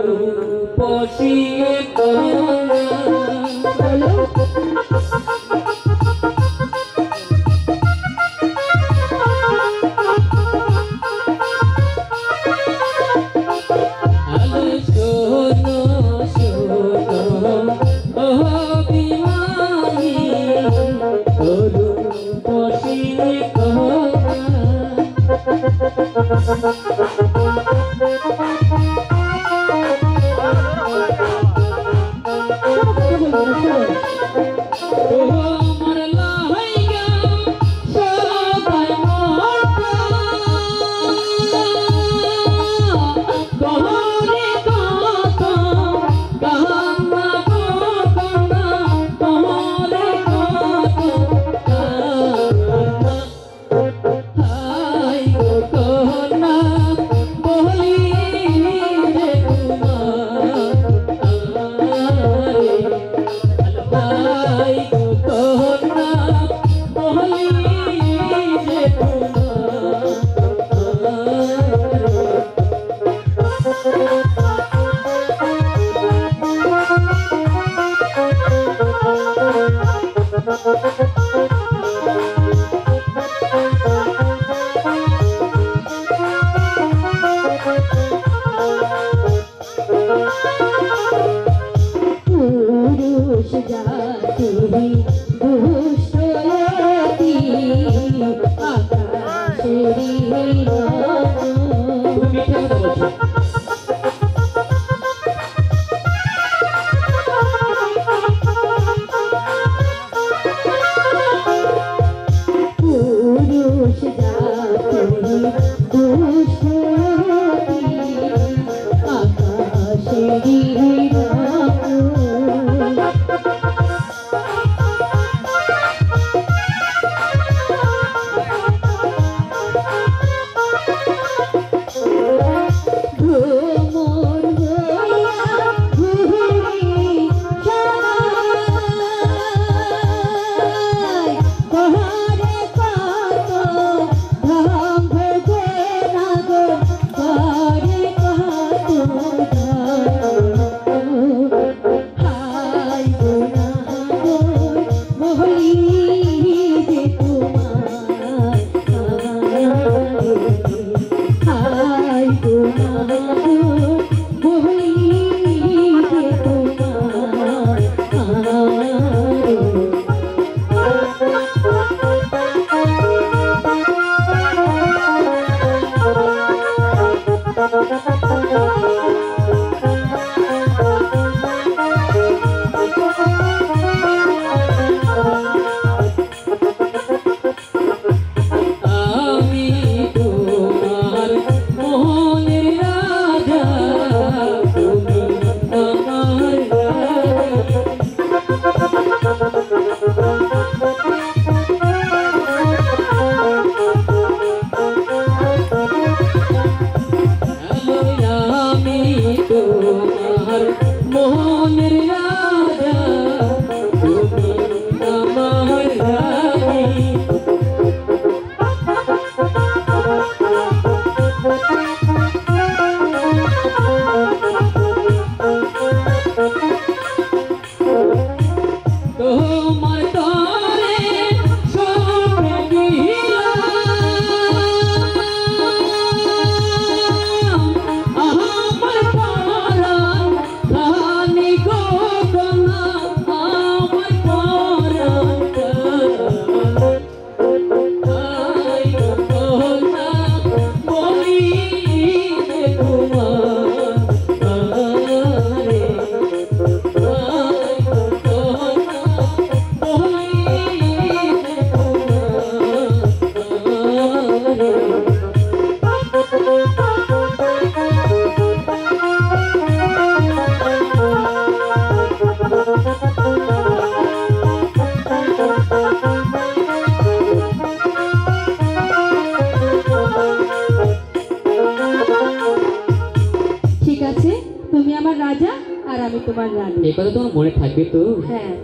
রূপ Oh, দোষ আকাশের তোমার তোমার রানী। এ কথা তোমার মনে থাকবে তো? হ্যাঁ।